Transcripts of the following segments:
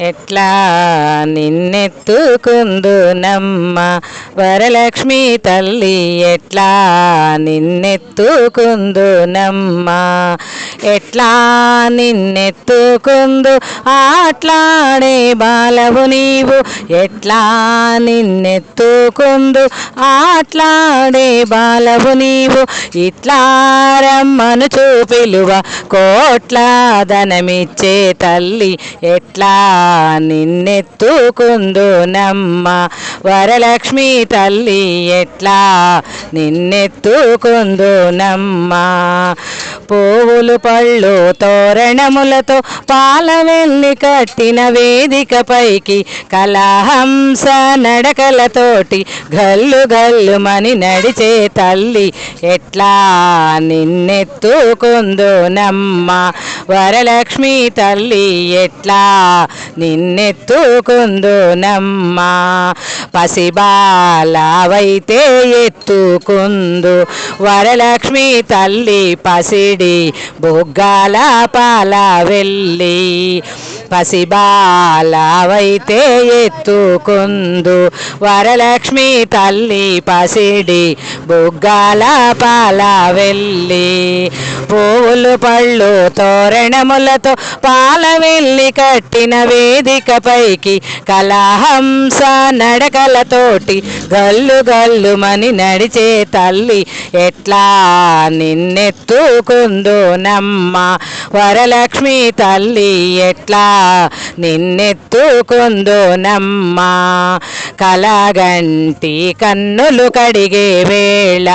ఎట్లా నిన్నెత్తుకుందునమ్మ? వరలక్ష్మి తల్లి ఎట్లా నిన్నెత్తుకుందునమ్మ? ఎట్లా నిన్నెత్తుకుందు? ఆట్లాడే బాలవు నీవు. ఎట్లా నిన్నెత్తుకుందు? ఆట్లాడే బాలవు నీవు. ఇట్లా రమ్మను చూపిలువ. కోట్ల ధనమిచ్చే తల్లి ఎట్లా నిన్నెత్తుకుందు నమ్మ వరలక్ష్మి తల్లి ఎట్లా నిన్నెత్తుకుందు నమ్మ పువ్వులు పళ్ళు తోరణములతో పాల వెళ్ళి కట్టిన వేదికపైకి కలహంస నడకలతోటి గల్లు గల్లు మని నడిచే తల్లి ఎట్లా నిన్నెత్తుకుందు నమ్మ వరలక్ష్మి తల్లి ఎట్లా నిన్నెత్తుకుందు నమ్మ పసిబాలవైతే ఎత్తుకుందు. వరలక్ష్మి తల్లి పసిడి బొగ్గాల పాల వెళ్ళి పసిబాలవైతే ఎత్తుకుందు. వరలక్ష్మి తల్లి పసిడి బొగ్గాల పాల వెళ్ళి పూలు పళ్ళు తోరణములతో పాల వెళ్ళి కట్టిన వేదికపైకి కలహంస నడకలతోటి గల్లు గల్లు మని నడిచే తల్లి ఎట్లా నిన్నెత్తుకుందు నమ్మ వరలక్ష్మి తల్లి ఎట్లా నిన్నెత్తుకుందు నమ్మ కలగంటి కన్నులు కడిగే వేళ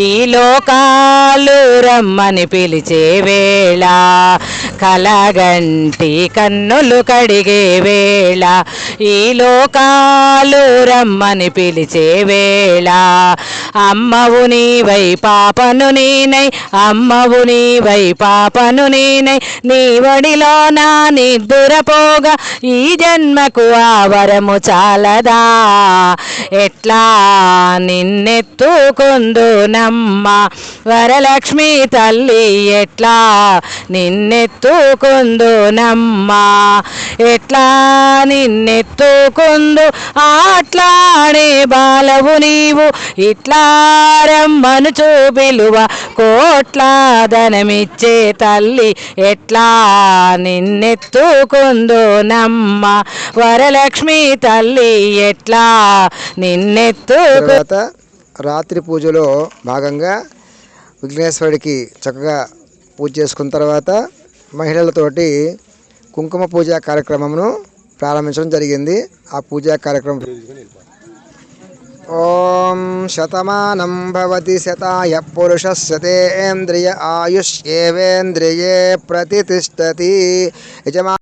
ఈ లోకాలు రమ్మని పిలిచే వేళ కలగంటి కన్నులు కడిగే వేళ ఈ లోకాలు రమ్మని పిలిచే వేళ. అమ్మవు నీవై పాపను నేనై అమ్మవు నీవై పాపను నేనై. నీ వడిలో నా నిద్దురపోగా ఈ జన్మకు ఆ వరము చాలదా? ఎట్లా నిన్నెత్తుకుందునమ్మ? వరలక్ష్మి తల్లి ఎట్లా నిన్నెత్తుకుందు ఎట్లా ఎట్లా నిన్నెత్తుకుందు అట్లానే బాలవు నీవు. ఇట్లా రమ్మను చూపిలువ కోట్ల ధనమిచ్చే తల్లి ఎట్లా నిన్నెత్తుకుందు నమ్మ. వరలక్ష్మి తల్లి ఎట్లా నిన్నెత్తు తర్వాత రాత్రి పూజలో భాగంగా విఘ్నేశ్వరుడికి చక్కగా పూజ చేసుకున్న తర్వాత మహిళలతోటి కుంకుమ పూజ కార్యక్రమమును ప్రారంభించడం జరిగింది. ఆ పూజా కార్యక్రమం ఓం శతమానం భవతి శతాయ పురుషస్యతేంద్రియ ఆయుష్యేవేంద్రియే ప్రతిష్టతి యజమా